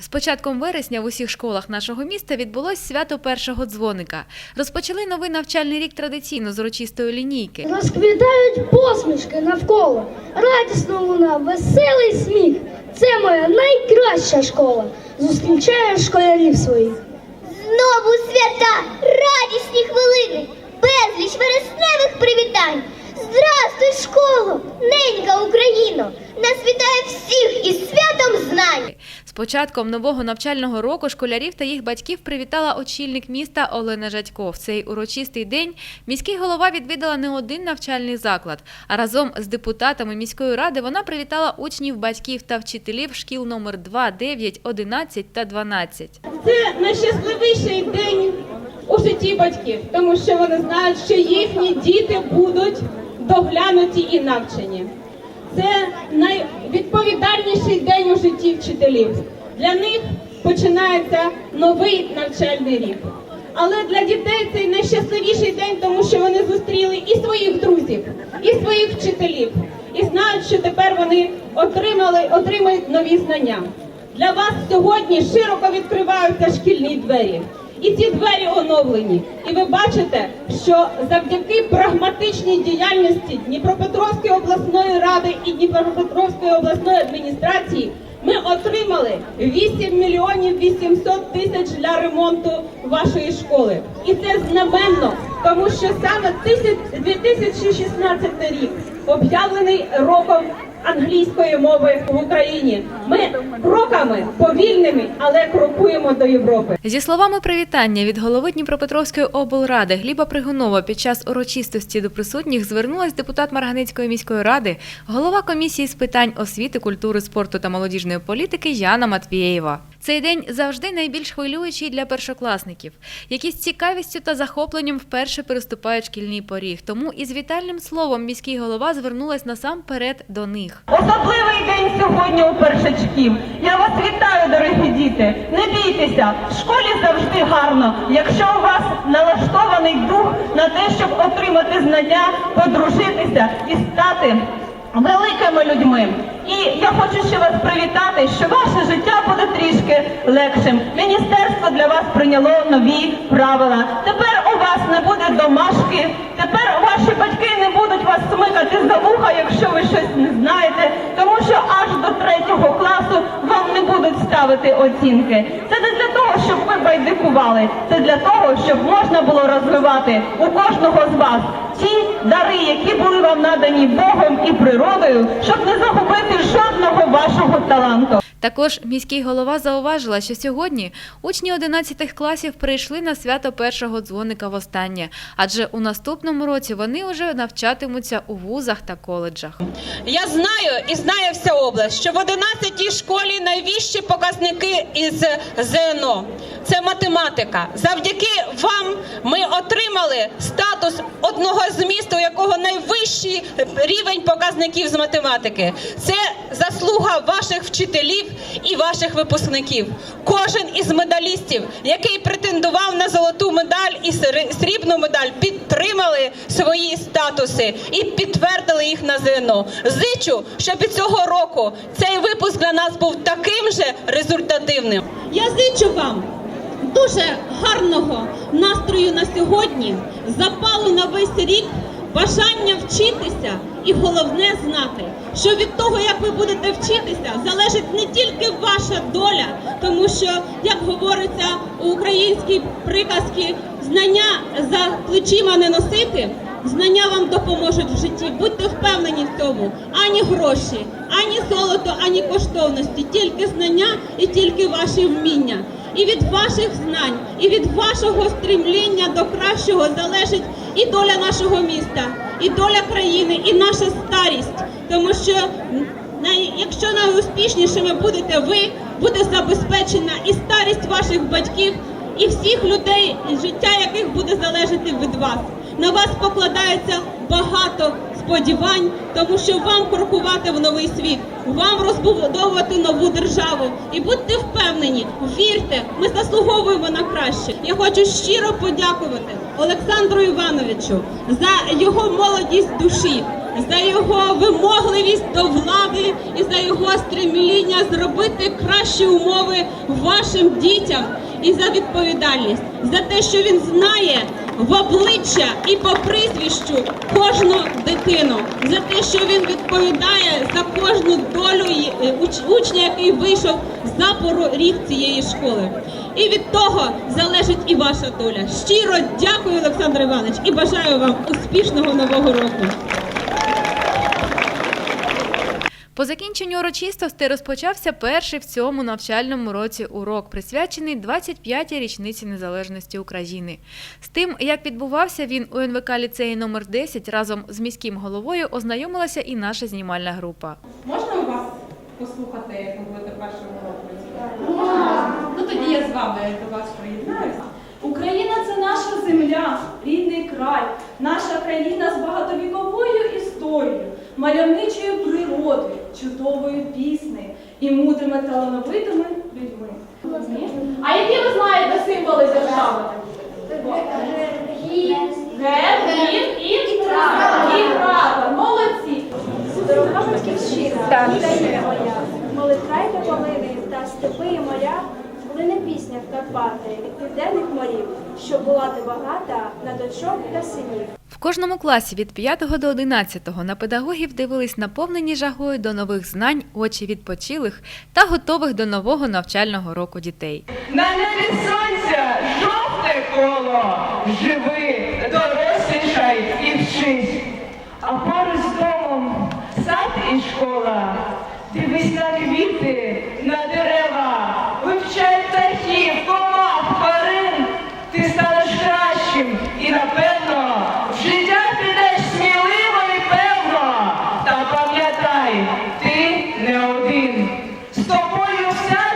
З початком вересня в усіх школах нашого міста відбулось свято першого дзвоника. Розпочали новий навчальний рік традиційно з урочистої лінійки. Розквітають посмішки навколо, радісно луна, веселий сміх. Це моя найкраща школа. Зустрічаю школярів своїх. Знову свята, радісні хвилини, безліч вересневих привітань. Здрастуй, школо, ненька Україно! Нас вітає всіх із святом знань! Початком нового навчального року школярів та їх батьків привітала очільник міста Олена Жадько. В цей урочистий день міський голова відвідала не один навчальний заклад, а разом з депутатами міської ради вона привітала учнів, батьків та вчителів шкіл номер 2, 9, 11 та 12. Це найщасливіший день у житті батьків, тому що вони знають, що їхні діти будуть доглянуті і навчені. Це найвідповідальніший день у житті вчителів. Для них починається новий навчальний рік. Але для дітей це найщасливіший день, тому що вони зустріли і своїх друзів, і своїх вчителів, і знають, що тепер вони отримали, отримають нові знання. Для вас сьогодні широко відкриваються шкільні двері. І ці двері оновлені. І ви бачите, що завдяки прагматичній діяльності Дніпропетровської обласної ради і Дніпропетровської обласної адміністрації ми отримали 8 мільйонів 800 тисяч для ремонту вашої школи. І це знаменно, тому що саме тисяч- 2016 рік об'явлений роком англійської мови в Україні. Ми кроками повільними, але крокуємо до Європи. Зі словами привітання від голови Дніпропетровської облради Гліба Пригунова під час урочистості до присутніх звернулась депутат Марганецької міської ради, голова комісії з питань освіти, культури, спорту та молодіжної політики Яна Матвієєва. Цей день завжди найбільш хвилюючий для першокласників, які з цікавістю та захопленням вперше переступають шкільний поріг. Тому із вітальним словом міський голова звернулась насамперед до них. Особливий день сьогодні у першачків. Я вас вітаю, дорогі діти. Не бійтеся, в школі завжди гарно, якщо у вас налаштований дух на те, щоб отримати знання, подружитися і стати великими людьми. І я хочу ще вас привітати, що трішки легшим. Міністерство для вас прийняло нові правила. Тепер у вас не буде домашки, тепер ваші батьки не будуть вас смикати за вуха, якщо ви щось не знаєте, тому що аж до третього класу вам не будуть ставити оцінки. Це не для того, щоб ви байдикували, це для того, щоб можна було розвивати у кожного з вас ті дари, які були вам надані Богом і природою, щоб не загубити жодного вашого таланту. Також міський голова зауважила, що сьогодні учні 11 класів прийшли на свято першого дзвоника востаннє, адже у наступному році вони вже навчатимуться у вузах та коледжах. Я знаю і знає вся область, що в 11 школі найвищі показники із ЗНО. Це математика. Завдяки вам ми отримали статус одного з міст, у якого найвищий рівень показників з математики. Це заслуга ваших вчителів і ваших випускників. Кожен із медалістів, який претендував на золоту медаль і срібну медаль, підтримали свої статуси і підтвердили їх на ЗНО. Зичу, щоб і цього року цей випуск для нас був таким же результативним. Я зичу вам дуже гарного настрою на сьогодні, запалу на весь рік, бажання вчитися і головне знати, що від того, як ви будете вчитися, залежить не тільки ваша доля, тому що, як говориться у українській приказці, знання за плечима не носити. Знання вам допоможуть в житті. Будьте впевнені в цьому. Ані гроші, ані золото, ані коштовності, тільки знання і тільки ваші вміння. І від ваших знань, і від вашого стремління до кращого залежить і доля нашого міста, і доля країни, і наша старість. Тому що якщо найуспішнішими будете ви, буде забезпечена і старість ваших батьків, і всіх людей, життя яких буде залежати від вас. На вас покладається багато сподівань, тому що вам крокувати в новий світ, вам розбудовувати нову державу. І будьте впевнені, вірте, ми заслуговуємо на краще. Я хочу щиро подякувати Олександру Івановичу за його молодість душі, за його вимогливість до влади і за його стремління зробити кращі умови вашим дітям і за відповідальність, за те, що він знає в обличчя і по прізвищу кожну дитину, за те, що він відповідає за кожну долю е, уч- учня, який вийшов за поріг цієї школи. І від того залежить і ваша доля. Щиро дякую, Олександр Іванович, і бажаю вам успішного нового року. Закінченню урочистостей розпочався перший в цьому навчальному році урок, присвячений 25-й річниці незалежності України. З тим, як відбувався він у НВК ліцеї номер 10 разом з міським головою ознайомилася і наша знімальна група. Можна у вас послухати, як ви будете першим уроком? Ну тоді я з вами до вас приєднаюся. Україна це наша земля, рідний край, наша країна з багатовіковою історією, мальовничою природою, чудовою піснею і мудрими талановитими людьми. А які ви знаєте символи держави? Герб, гімн і прапор. Молодці. Дорога батьківщина, молитрайте полини та степи і моря, плине пісня в Карпати від південних морів, щоб була ти багата на дочок та синів. В кожному класі від 5 до 11 на педагогів дивились наповнені жагою до нових знань очі відпочилих та готових до нового навчального року дітей. На небі сонця жовте коло, живи, дорослішай і вчись. А поруч з домом сад і школа. Дивись на квіти, на дерева, вивчай птахів, комах, тварин. Ти станеш кращим і напевно Hallelujah.